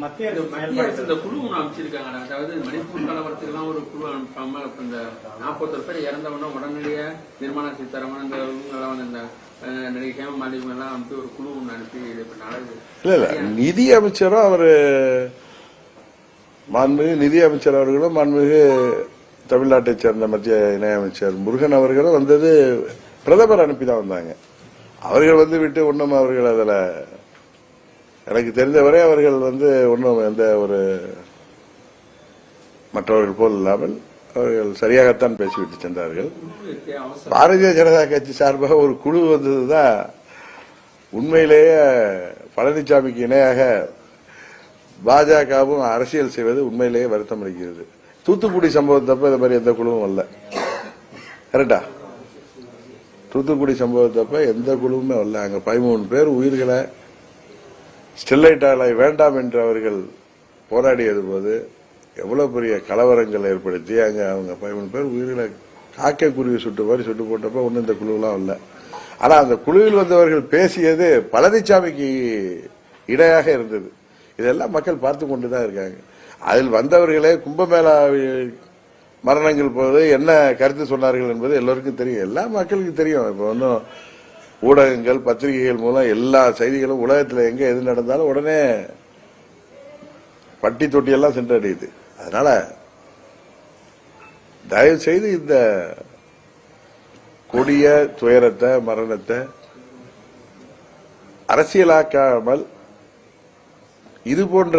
மத்திய அரசு இந்த குழு ஒன்று அமைச்சிருக்காங்க அதாவது மணிப்பூர் கலவரத்துக்குலாம் ஒரு குழு அனுப்பாம இந்த நாற்பத்தொரு பேர் இறந்தவொடனே உடனடியே நிர்மலா சீதாராமன் இந்த இவங்கெல்லாம் வந்து இந்த இல்ல இல்ல. நிதி அமைச்சரும் அவரு மாண்புமிகு நிதி அமைச்சர் அவர்களும் மாண்புமிகு தமிழ்நாட்டைச் சேர்ந்த மத்திய இணையமைச்சர் முருகன் அவர்களும் வந்தது பிரதமர் அனுப்பி தான் வந்தாங்க. அவர்கள் வந்து விட்டு ஒன்றும் அவர்கள் அதில் எனக்கு தெரிந்தவரை அவர்கள் வந்து ஒன்றும் எந்த ஒரு மற்றவர்கள் போல் இல்லாமல் அவர்கள் சரியாகத்தான் பேசிவிட்டு சென்றார்கள். பாரதிய ஜனதா கட்சி சார்பாக ஒரு குழு வந்தது தான் உண்மையிலேயே பழனிசாமிக்கு இணையாக பாஜகவும் அரசியல் செய்வது உண்மையிலேயே வருத்தம் அளிக்கிறது. தூத்துக்குடி சம்பவத்தப்ப இந்த மாதிரி எந்த குழுவும் வரல கரெக்டா தூத்துக்குடி சம்பவத்தப்ப எந்த குழுவுமே வரல அங்க பதிமூணு பேர் உயிர்களை ஸ்டெர்லைட் ஆலை வேண்டாம் என்று அவர்கள் போராடியது போது எவ்வளவு பெரிய கலவரங்கள் ஏற்படுத்தி அங்க அவங்க பதிமூணு பேர் உயிர்களை காக்கை குருவி சுட்டு மாதிரி சுட்டு போட்டப்ப ஒன்றும் இந்த குழுவெல்லாம் இல்லை. ஆனா அந்த குழுவில் வந்தவர்கள் பேசியது பழனிசாமிக்கு இடையாக இருந்தது. இதெல்லாம் மக்கள் பார்த்து கொண்டு தான் இருக்காங்க. அதில் வந்தவர்களே கும்பமேளா மரணங்கள் போது என்ன கருத்து சொன்னார்கள் என்பது எல்லோருக்கும் தெரியும். எல்லா மக்களுக்கும் தெரியும். இப்போ ஒன்றும் ஊடகங்கள் பத்திரிகைகள் மூலம் எல்லா செய்திகளும் உலகத்தில் எங்க எது நடந்தாலும் உடனே பட்டி தொட்டியெல்லாம் சென்றடையுது. அதனால தயவு செய்து இந்த கொடிய துயரத்தை மரணத்தை அரசியலாக்காமல் இது போன்ற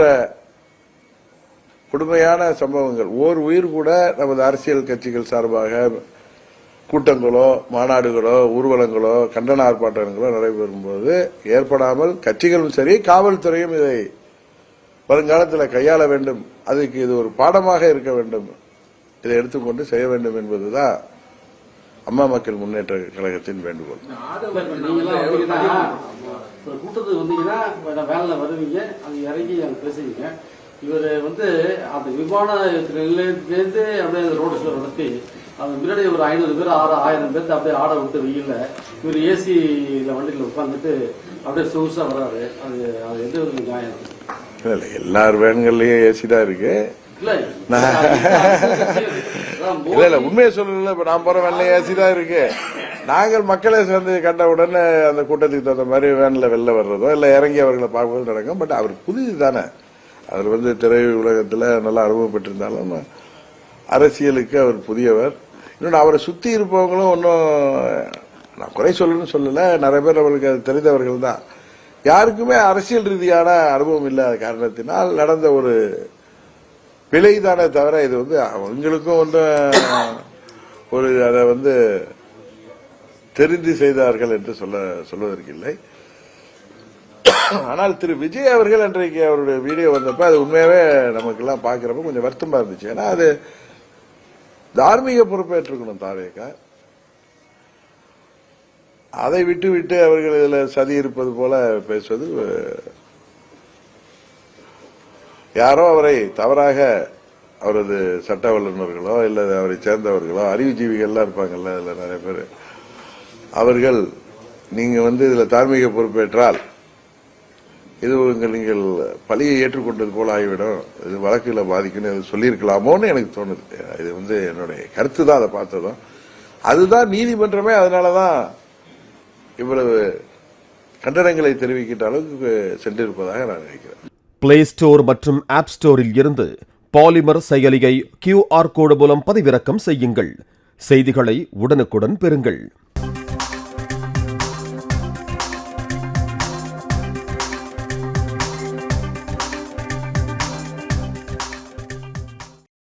கொடுமையான சம்பவங்கள் ஓர் உயிர் கூட நமது அரசியல் கட்சிகள் சார்பாக கூட்டங்களோ மாநாடுகளோ ஊர்வலங்களோ கண்டன ஆர்ப்பாட்டங்களோ நடைபெறும் போது ஏற்படாமல் கட்சிகளும் சரி காவல்துறையும் இதை வருங்காலத்தில் கையாள வேண்டும். அதுக்கு இது ஒரு பாடமாக இருக்க வேண்டும். இதை எடுத்துக்கொண்டு செய்ய வேண்டும் என்பதுதான் அம்மா மக்கள் முன்னேற்ற கழகத்தின் வேண்டுகோள். கூட்டத்துக்கு வந்தீங்கன்னா வருவீங்க இறங்கி பேசுவீங்க. இவர் வந்து அந்த விமான நிலையத்திலேருந்து அப்படியே ரோடு ஷோ நடத்தி அந்த முன்னாடி ஒரு ஐநூறு பேர் ஆறு ஆயிரம் பேர்த்து அப்படியே ஆட விட்டு வெயில்ல இவர் ஏசியில் வண்டியில் உட்காந்துட்டு அப்படியே சொகுசா வர்றாரு அது அது எந்த ஒரு நியாயம்? இல்ல, இல்ல, எல்லார் வேன்கள்லயும் ஏசி தான் இருக்கு. இல்ல இல்ல. உண்மையை சொல்லல இப்ப நான் போற வேன்ல ஏசி தான் இருக்கு. நாங்கள் மக்களை சேர்ந்து கண்ட உடனே அந்த கூட்டத்துக்கு தகுந்த மாதிரி வேன்ல வெளில வர்றதோ இல்ல இறங்கி அவர்களை பார்ப்பதோ நடக்கும். பட் அவர் புதிது தானே. அவர் வந்து திரை உலகத்துல நல்லா அனுபவம் பெற்றிருந்தாலும் அரசியலுக்கு அவர் புதியவர். இன்னொன்று அவரை சுற்றி இருப்பவங்களும் ஒன்றும் நான் குறை சொல்லணும்னு சொல்லலை. நிறைய பேர் அவருக்கு அது தெரிந்தவர்கள் தான். யாருக்குமே அரசியல் ரீதியான அனுபவம் இல்லாத காரணத்தினால் நடந்த ஒரு பிழைதானே தவிர இது வந்து அவங்களுக்கும் ஒன்றும் ஒரு அதை வந்து தெரிந்து செய்தார்கள் என்று சொல்ல சொல்வதற்கு இல்லை. ஆனால் திரு விஜய் அவர்கள் அன்றைக்கு அவருடைய வீடியோ வந்தப்ப அது உண்மையாவே நமக்கெல்லாம் பார்க்கிறப்ப கொஞ்சம் வருத்தமா இருந்துச்சு. ஏன்னா அது தார்மீக பொறுப்பேற்றுக்கணும் தாவேக்கா. அதை விட்டு விட்டு அவர்கள் இதில் சதி இருப்பது போல பேசுவது யாரோ அவரை தவறாக அவரது சட்ட வல்லுநர்களோ இல்லை அவரை சேர்ந்தவர்களோ அறிவுஜீவிகள்லாம் இருப்பாங்கல்ல இதில் நிறைய பேர். அவர்கள் நீங்கள் வந்து இதில் தார்மீக பொறுப்பேற்றால் இது உங்கள் நீங்கள் பழியை ஏற்றுக்கொண்டது போல ஆகிவிடும். இது வழக்குகளை பாதிக்கணும் சொல்லியிருக்கலாமோன்னு எனக்கு தோணுது. இது வந்து என்னுடைய கருத்து தான் அதை பார்த்ததும். அதுதான் நீதிமன்றமே அதனாலதான் இவ்வளவு கண்டனங்களை தெரிவிக்கின்ற அளவுக்கு சென்றிருப்பதாக நான் நினைக்கிறேன். பிளே ஸ்டோர் மற்றும் ஆப் ஸ்டோரில் இருந்து பாலிமர் செயலியை கியூஆர் கோடு மூலம் பதிவிறக்கம் செய்யுங்கள். செய்திகளை உடனுக்குடன் பெறுங்கள்.